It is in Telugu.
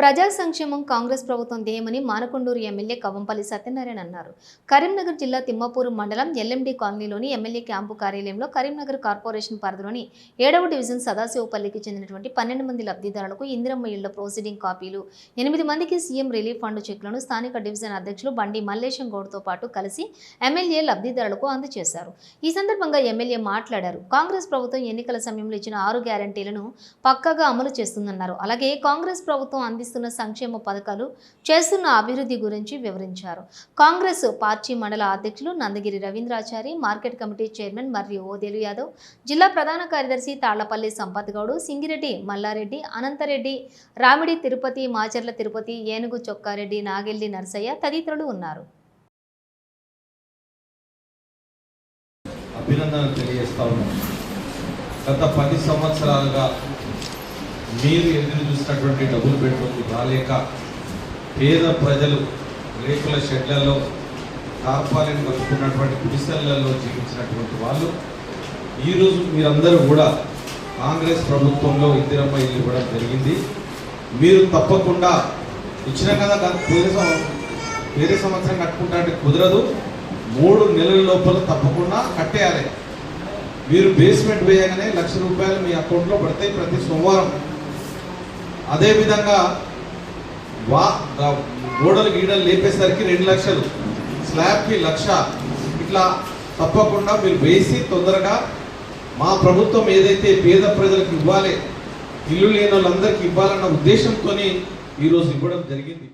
ప్రజా సంక్షేమం కాంగ్రెస్ ప్రభుత్వం ధ్యేయమని మానకొండూరు ఎమ్మెల్యే కవంపల్లి సత్యనారాయణ అన్నారు. కరీంనగర్ జిల్లా తిమ్మపూరు మండలం ఎల్ఎండి కాలనీలోని ఎమ్మెల్యే క్యాంపు కార్యాలయంలో కరీంనగర్ కార్పొరేషన్ పరిధిలోని ఏడవ డివిజన్ సదాశివపల్లికి చెందినటువంటి పన్నెండు మంది లబ్ధిదారులకు ఇందిరమ్మ ఇళ్ళ ప్రొసీడింగ్ కాపీలు ఎనిమిది మందికి సీఎం రిలీఫ్ ఫండ్ చెక్లను స్థానిక డివిజన్ అధ్యక్షులు బండి మల్లేశం గౌడ్తో పాటు కలిసి ఎమ్మెల్యే లబ్ధిదారులకు అందజేశారు ఈ సందర్భంగా ఎమ్మెల్యే మాట్లాడారు. కాంగ్రెస్ ప్రభుత్వం ఎన్నికల సమయంలో ఇచ్చిన ఆరు గ్యారంటీలను పక్కాగా అమలు చేస్తుందన్నారు. అలాగే కాంగ్రెస్ ప్రభుత్వం అందిస్తున్న సంక్షేమ పథకాలు చేస్తున్న అభివృద్ధి గురించి వివరించారు. కాంగ్రెస్ పార్టీ మండల అధ్యక్షులు Nandagiri Ravindrachari market committee chairman మరియు ఓదేలు యాదవ్ జిల్లా ప్రధాన కార్యదర్శి తాళ్ళపల్లి సంపత్ గౌడు సింగిరెడ్డి మల్లారెడ్డి అనంతరెడ్డి రామిడి తిరుపతి మాచర్ల తిరుపతి ఏనుగు చొక్కారెడ్డి నాగెల్లి నర్సయ్య తదితరులు ఉన్నారు. అభినందనలు తెలియజేస్తా ఉన్నాను. గత పది సంవత్సరాలుగా మీరు ఎదురు చూసినటువంటి డబుల్ బెడ్రూమ్లు రాలేక పేద ప్రజలు రేకుల షెడ్లలో తార్పాలను కలుపుకున్నటువంటి గుడిసెలలో జీవించినటువంటి వాళ్ళు ఈరోజు మీరందరూ కూడా కాంగ్రెస్ ప్రభుత్వంలో ఇందిరమ్మ ఇల్లు ఇవ్వడం జరిగింది. మీరు తప్పకుండా ఇచ్చిన కదా గత- వేరే వేరే సంవత్సరం కట్టుకుంటా అంటే కుదరదు. మూడు నెలల లోపల తప్పకుండా కట్టేయాలి. మీరు బేస్మెంట్ వేయగానే లక్ష రూపాయలు మీ అకౌంట్లో పడతాయి ప్రతి సోమవారం అదేవిధంగా వా గోడలు గీడలు లేపేసరికి రెండు లక్షలు. స్లాబ్కి లక్ష. ఇట్లా తప్పకుండా మీరు వేసి తొందరగా మా ప్రభుత్వం ఏదైతే పేద ప్రజలకు ఇవ్వాలి ఇల్లు లేని వాళ్ళందరికీ ఇవ్వాలన్న ఉద్దేశంతో ఈరోజు ఇవ్వడం జరిగింది.